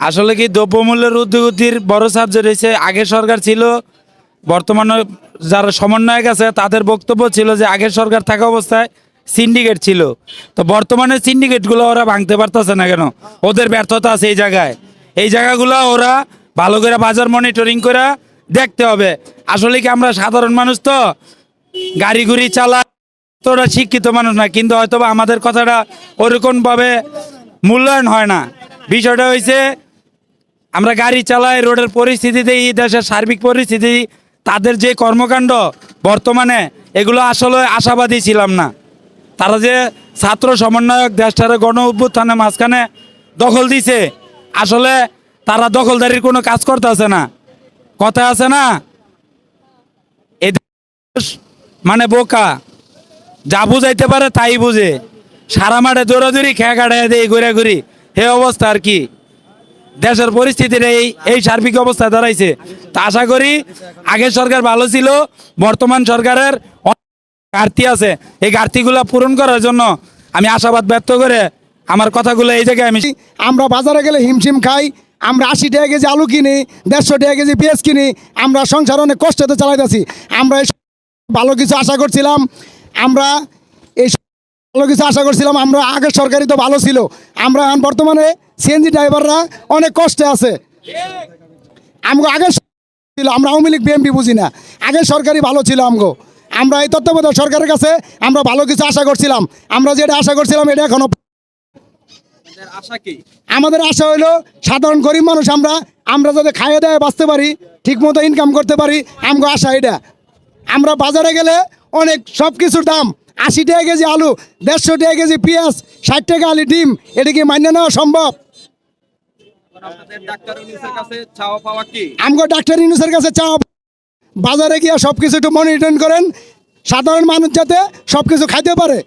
আসলে কি দ্রব্যমূল্যের ঊর্ধ্বগতির বড় সাহায্য রয়েছে আগের সরকার ছিল, বর্তমানে যারা সমন্বয়ক আছে, তাদের বক্তব্য ছিল যে আগের সরকার থাকা অবস্থায় সিন্ডিকেট ছিল। তো বর্তমানে সিন্ডিকেটগুলো ওরা ভাঙতে পারতেছে না কেন? ওদের ব্যর্থতা আছে এই জায়গায়। এই জায়গাগুলো ওরা ভালো করে বাজার মনিটরিং করে দেখতে হবে। আসলে কি আমরা সাধারণ মানুষ তো? গাড়ি গুড়ি চালা তো ওরা শিক্ষিত মানুষ না, কিন্তু হয়তো আমাদের কথাটা ওরকমভাবে মূল্যায়ন হয় না। বিষয়টা হয়েছে আমরা গাড়ি চালাই, রোডের পরিস্থিতিতে এই দেশের সার্বিক পরিস্থিতি তাদের যে কর্মকাণ্ড বর্তমানে, এগুলো আসলে আশাবাদী ছিলাম না। তারা যে ছাত্র সমন্বয়ক দেশটার গণ অভ্যুত্থানের মাঝখানে দখল দিছে, আসলে তারা দখলদারির কোনো কাজ করতেছে না। কথা আছে না? এ দেশ মানে বোকা। যা বুঝাইতে পারে তাই বুঝে। সারা মাঠে দৌড়াদৌড়ি খেয়া কাটাই দেয় ঘুরে ঘুরি হে অবস্থা আর কি? দেশের পরিস্থিতির এই এই সার্বিক অবস্থায় দাঁড়াইছে। তা আশা করি আগের সরকার ভালো ছিল, বর্তমান সরকারের ঘাটতি আছে। এই ঘাটতিগুলো পূরণ করার জন্য আমি আশাবাদ ব্যক্ত করে আমার কথাগুলো এই জায়গায় আমি আমরা বাজারে গেলে হিমশিম খাই, আমরা আশি টাকা কেজি আলু কিনি, দেড়শো টাকা কেজি পেঁয়াজ কিনি, আমরা সংসার অনেক কষ্টতে চালাইতেছি। আমরা ভালো কিছু আশা করছিলাম, আমরা ভালো কিছু আশা করছিলাম আমরা আগের সরকারি তো ভালো ছিল। আমরা এখন বর্তমানে সিএনজি ড্রাইভাররা অনেক কষ্টে আছে। আমগো আগের ছিল আমরা আওয়ামী লীগ বিএমপি বুঝি না। আগের সরকারি ভালো ছিল আমগো। আমরা এই তত্ত্বাবধায়ক সরকারের কাছে আমরা ভালো কিছু আশা করছিলাম। আমরা যেটা আশা করছিলাম এটা এখনও আমাদের আশা হইল সাধারণ গরিব মানুষ আমরা আমরা যাতে খাইয়ে দেয় বাঁচতে পারি ঠিকমতো ইনকাম করতে পারি আমগো আশা এটা আমরা বাজারে গেলে অনেক সব কিছুর দাম আশি টাকা কেজি আলু, দেড়শো টাকা কেজি পেঁয়াজ, ষাট টাকা আলু ডিম, এটা কি মান্য নেওয়া সম্ভব? আমগো ডাক্তার ইনুসের কাছে চাওয়া বাজারে গিয়ে সব কিছু একটু মনিটরিং করেন। সাধারণ মানুষ যাতে সব কিছু খাইতে পারে।